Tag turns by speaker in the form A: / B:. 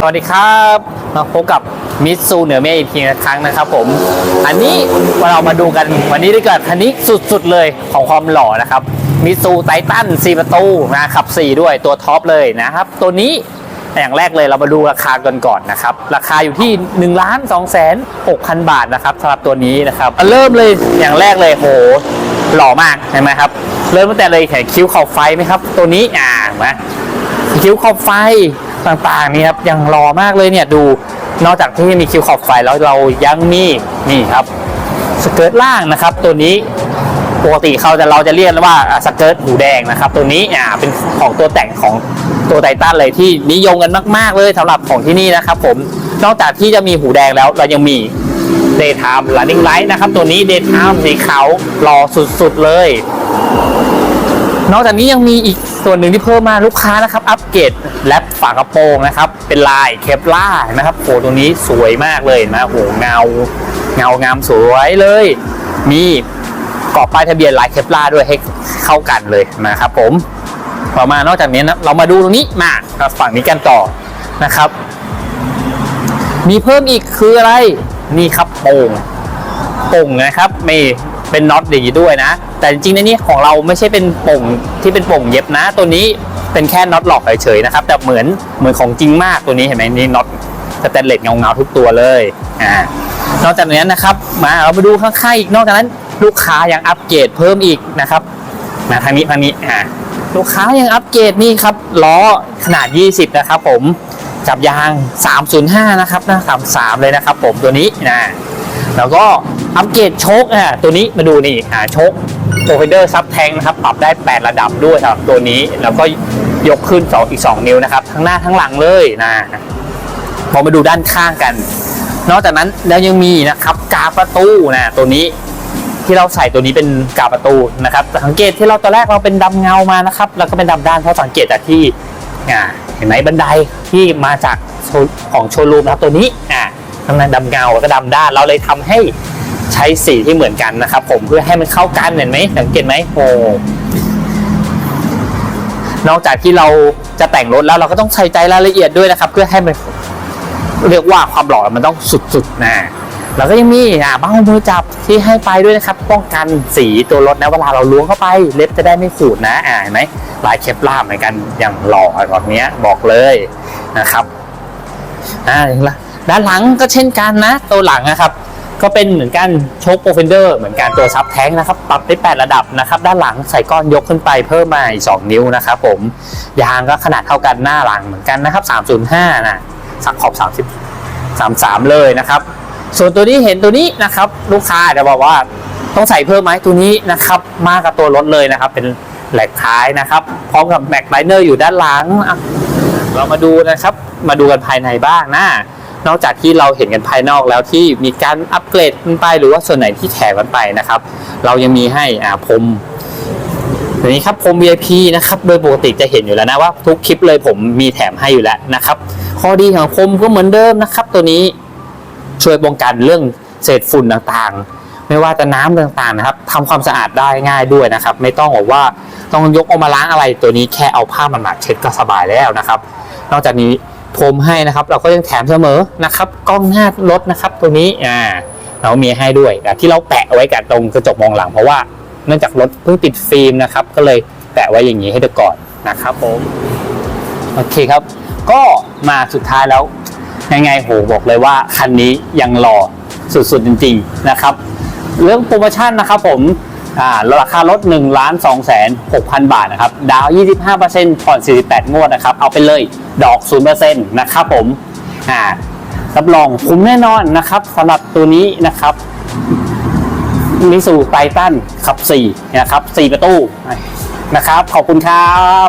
A: สวัสดีครับมาพบกับมิตซูเหนือเมฆอีกทีครั้งนะครับผม อันนี้เรามาดูกันวันนี้ด้วยกันคันนี้สุดๆเลยของความหล่อนะครับมิตซูไททัน4ประตูนะขับ 4 ด้วยตัวท็อปเลยนะครับ ตัวนี้อย่างแรกเลยเรามาดูราคากันก่อนนะครับ ราคาอยู่ที่1นึ่งล้านสองแสนหกพันบาทนะครับสำหรับตัวนี้นะครับเริ่มเลยอย่างแรกเลยโหหล่อมากเห็นไหมครับ เริ่มตั้งแต่เลยแขนคิ้วขอบไฟไหมครับ ตัวนี้อ่าเห็นไหมคิ้วขอบไฟ ต่างๆนี่ครับยังรอมากเลยเนี่ยดูนอกจากที่มีคิวขอบไฟแล้วเรายังมีนี่ครับสเกิร์ตล่างนะครับ ตัวนี้ปกติเขาจะเราจะเรียกว่าสเกิร์ตหูแดงนะครับ ตัวนี้อ่าเป็นของตัวแต่งของตัวไททันเลยที่นิยมกันมาก ๆ เลยสำหรับของที่นี่นะครับ ผมนอกจากที่จะมีหูแดงแล้วเรายังมี Daytime Running Light นะครับตัวนี้ Daytime สีขาวรอสุด ๆ เลย นอกจากนี้ยังมีอีก ส่วนหนึ่งที่เพิ่มมาลูกค้านะครับ อัปเกรดแรปฝากระโปรงนะครับ เป็นลายเคปล่านะครับโหตัวนี้สวยมากเลยนะโหเงาเงางามสวยเลย มีกรอบป้ายทะเบียนลายเคปล่าด้วยให้เข้ากันเลยนะครับผมต่อมานอกจากนี้นะเรามาดูตรงนี้มาฝั่งนี้กันต่อนะครับ มีเพิ่มอีกคืออะไรนี่ครับโป่งโป่งนะครับไม่ เป็นน็อตอย่างนี้ด้วยนะ แต่จริงๆในนี้ของเราไม่ใช่เป็นป่งที่เป็นป่งเย็บนะ ตัวนี้เป็นแค่น็อตหลอกเฉยๆนะครับ แต่เหมือนเหมือนของจริงมากตัวนี้เห็นไหมนี่น็อตสแตนเลสเงาๆทุกตัวเลยอ่านอกจากนี้นะครับ มาเรามาดูข้างๆอีกนอกจากนั้น ลูกค้ายังอัปเกรดเพิ่มอีกนะครับนะทางนี้ทางนี้อ่าลูกค้ายังอัปเกรดนี่ครับล้อขนาด 20 นะครับ ผมจับยาง 305 นะครับนะ33 เลยนะครับ ผมตัวนี้นะแล้วก็ อัปเกรดโชคอะตัวนี้มาดูนี่อ่าโชคโปรไฟเดอร์ซับแทงนะครับปรับได้ 8 ระดับด้วยครับตัวนี้แล้วก็ยกขึ้น2อีก 2 นิ้วนะครับ ทั้งหน้าทั้งหลังเลยนะพอมาดูด้านข้างกัน นอกจากนั้นแล้วยังมีนะครับกาประตูนะตัวนี้ที่เราใส่ตัวนี้เป็นกาประตูนะครับสังเกตที่เราตอนแรกเราเป็นดำเงามานะครับแล้วก็เป็นดำด้านเพราะสังเกตจากที่อ่าเห็นไหมบันไดที่มาจากของโชว์รูมนะครับตัวนี้อ่าทั้งนั้นดำเงาแล้วก็ดำด้านเราเลยทำให้ใช้สีที่เหมือนกันนะครับผมเพื่อให้มันเข้ากันเห็นไหมสังเกตไหมโอ้นอกจากที่เราจะแต่งรถแล้วเราก็ต้องใส่ใจรายละเอียดด้วยนะครับ เพื่อให้มันเรียกว่าความหล่อมันต้องสุดๆนะแล้วก็ยังมีอ่าเบ้ามือจับที่ให้ไปด้วยนะครับ ป้องกันสีตัวรถนะเวลาเราล้วงเข้าไป เล็บจะได้ไม่ขูดนะอ่าเห็นไหมลายเคปลาเหมือนกันอย่างหล่อแบบเนี้ยบอกเลยนะครับอ่าอย่างละด้านหลังก็เช่นกันนะ ตัวหลังนะครับ ก็เป็นเหมือนกันโชคโปรเฟนเดอร์เหมือนกันตัวซับแท้งนะครับ ปรับได้ 8 ระดับนะครับ ด้านหลังใส่ก้อนยกขึ้นไปเพิ่มมาอีก2นิ้วนะครับ ผมยางก็ขนาดเท่ากันหน้าหลังเหมือนกันนะครับ 305นะสักขอบ 30 33 เลยนะครับ ส่วนตัวนี้เห็นตัวนี้นะครับ ลูกค้าอาจจะบอกว่าต้องใส่เพิ่มไหมตัวนี้นะครับมากับตัวรถเลยนะครับ เป็นแหลกท้ายนะครับ พร้อมกับแม็กไลเนอร์อยู่ด้านหลังเรามาดูนะครับ มาดูกันภายในบ้างนะ นอกจากที่เราเห็นกันภายนอกแล้วที่มีการอัปเกรดกันไปหรือว่าส่วนไหนที่แถมกันไปนะครับ เรายังมีให้อ่าพรมตัวนี้ครับพรม VIP นะครับโดยปกติจะเห็นอยู่แล้วนะว่าทุกคลิปเลยผมมีแถมให้อยู่แล้วนะครับ ข้อดีของพรมก็เหมือนเดิมนะครับ ตัวนี้ช่วยป้องกันเรื่องเศษฝุ่นต่างๆ ไม่ว่าจะน้ำต่างๆนะครับทำความสะอาดได้ง่ายด้วยนะครับ ไม่ต้องบอกว่าต้องยกออกมาล้างอะไรตัวนี้แค่เอาผ้ามันหมักเช็ดก็สบายแล้วนะครับ นอกจากนี้ พรมให้นะครับ เราก็ยังแถมเสมอนะครับกล้องหน้ารถนะครับ ตัวนี้อ่าเรามีให้ด้วยแต่ที่เราแปะไว้กับตรงกระจกมองหลัง เพราะว่าเนื่องจากรถเพิ่งติดฟิล์มนะครับ ก็เลยแปะไว้อย่างนี้ให้ดูก่อนนะครับผมโอเคครับ ก็มาสุดท้ายแล้วยังไงโหบอกเลยว่าคันนี้ยังหล่อสุดๆจริง ๆนะครับ เรื่องโปรโมชั่นนะครับผม อ่าราคารถ1นึ่งล้านสองแสนหกพันบาทนะครับ ดาว 25%ผ่อน 48 งวดนะครับ เอาไปเลยดอก 0%นะครับผมอ่ารับรองคุ้มแน่นอนนะครับสำหรับตัวนี้นะครับมิสูไททันขับ 4 นะครับ 4 ประตูนะครับ ขอบคุณครับ